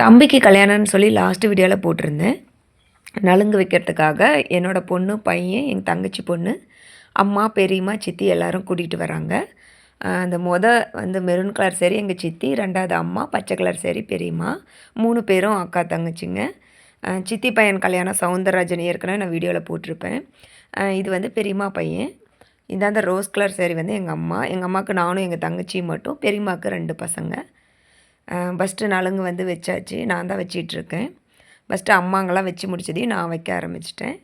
தம்பிக்கு கல்யாணம்னு சொல்லி லாஸ்ட்டு வீடியோவில் போட்டிருந்தேன். நலுங்கு வைக்கிறதுக்காக என்னோடய பொண்ணு பையன் எங்கள் தங்கச்சி பொண்ணு அம்மா பெரியம்மா சித்தி எல்லோரும் கூட்டிகிட்டு வராங்க. அந்த மொத வந்து மெரூன் கலர் சரி எங்கள் சித்தி ரெண்டாவது அம்மா பச்சை கலர் சரி பெரியம்மா மூணு பேரும் அக்கா தங்கச்சிங்க. சித்தி பையன் கல்யாணம் சவுந்தரராஜன் ஏற்கனவே நான் வீடியோவில் போட்டிருப்பேன். இது வந்து பெரியம்மா பையன். இதாந்த ரோஸ் கலர் சேரீ வந்து எங்கள் அம்மா. எங்கள் அம்மாவுக்கு நானும் எங்கள் தங்கச்சியும் மட்டும் பெரியம்மாவுக்கு ரெண்டு பசங்க. ஃபஸ்ட்டு நலுங்கு வந்து வச்சாச்சு. நான் தான் வச்சிட்ருக்கேன். ஃபஸ்ட்டு அம்மாங்கெல்லாம் வச்சு முடிச்சதையும் நான் வைக்க ஆரம்பிச்சிட்டேன்.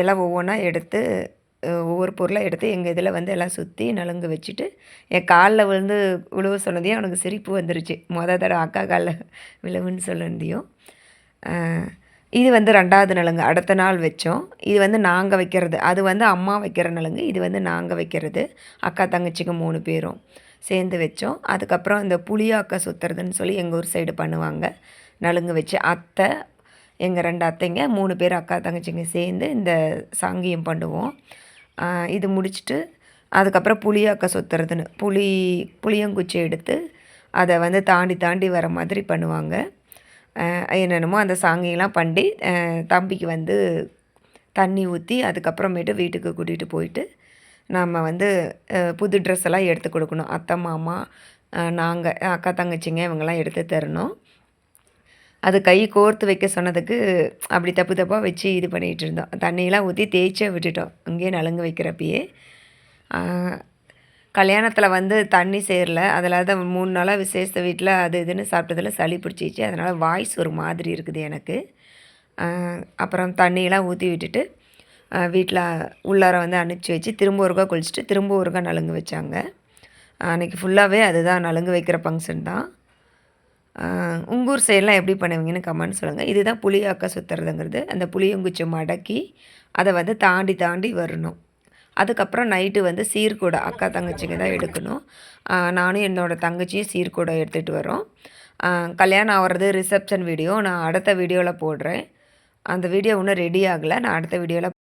எல்லாம் ஒவ்வொன்றா எடுத்து ஒவ்வொரு பொருளாக எடுத்து எங்கள் இதில் வந்து எல்லாம் சுற்றி நலுங்கு வச்சுட்டு என் காலில் விழுந்து விழுவ சொன்னதையும் அவனுக்கு சிரிப்பு வந்துருச்சு. மொதல் தடவை அக்கா காலில் விழுவுன்னு சொன்னதையும். இது வந்து ரெண்டாவது நலுங்கு. அடுத்த நாள் வச்சோம். இது வந்து நாங்கள் வைக்கிறது. அது வந்து அம்மா வைக்கிற நலுங்கு. இது வந்து நாங்கள் வைக்கிறது. அக்கா தங்கச்சிக்கு மூணு பேரும். சேர்ந்து வச்சோம். அதுக்கப்புறம் இந்த புளியாக்கா சுற்றுறதுன்னு சொல்லி எங்கள் ஊர் சைடு பண்ணுவாங்க. நலுங்கு வச்சு அத்தை எங்கள் ரெண்டு அத்தைங்க மூணு பேர் அக்கா தங்கச்சிங்க சேர்ந்து இந்த சாங்கியம் பண்ணுவோம். இது முடிச்சுட்டு அதுக்கப்புறம் புளியாக்கா சுற்றுறதுன்னு புளி புளியங்குச்சி எடுத்து அதை வந்து தாண்டி தாண்டி வர மாதிரி பண்ணுவாங்க. என்னென்னமோ அந்த சாங்கியெல்லாம் பண்ணி தம்பிக்கு வந்து தண்ணி ஊற்றி அதுக்கப்புறமேட்டு வீட்டுக்கு கூட்டிகிட்டு போயிட்டு நம்ம வந்து புது ட்ரெஸ் எல்லாம் எடுத்து கொடுக்கணும். அத்தை மாமா நாங்கள் அக்கா தங்கச்சிங்க இவங்கெல்லாம் எடுத்து தரணும். அது கை கோர்த்து வைக்க சொன்னதுக்கு அப்படி தப்பு தப்பாக வச்சு இது பண்ணிகிட்டு இருந்தோம். தண்ணியெல்லாம் ஊற்றி தேய்ச்சே விட்டுட்டோம். அங்கேயே நலுங்கு வைக்கிறப்பயே. கல்யாணத்தில் வந்து தண்ணி சேரல. அதில் தான் மூணு நாளாக விசேஷ வீட்டில் அது இதுன்னு சாப்பிட்டதில் சளி பிடிச்சிச்சு. அதனால் வாய்ஸ் ஒரு மாதிரி இருக்குது எனக்கு. அப்புறம் தண்ணியெல்லாம் ஊற்றி விட்டுட்டு வீட்டில் உள்ளார வந்து அனுப்பிச்சி வச்சு திரும்ப ஒருக்கா குளிச்சுட்டு திரும்ப ஒருக்கா நலுங்கு வச்சாங்க. அன்றைக்கி ஃபுல்லாகவே அதுதான் நலுங்கு வைக்கிற ஃபங்க்ஷன் தான். உங்கூர் சைடெலாம் எப்படி பண்ணுவீங்கன்னு கமெண்ட் சொல்லுங்கள் இதுதான் புளியாக்கா சுற்றுறதுங்கிறது அந்த புளியங்குச்சி மடக்கி அதை வந்து தாண்டி தாண்டி வரணும். அதுக்கப்புறம் நைட்டு வந்து சீர்கூடை அக்கா தங்கச்சிங்க தான் எடுக்கணும். நானும் என்னோடய தங்கச்சியும் சீர்கூடை எடுத்துகிட்டு வரோம். கல்யாணம் ஆகிறது ரிசப்ஷன் வீடியோ நான் அடுத்த வீடியோவில் போடுறேன். அந்த வீடியோ இன்னும் ரெடி ஆகலை. நான் அடுத்த வீடியோவில்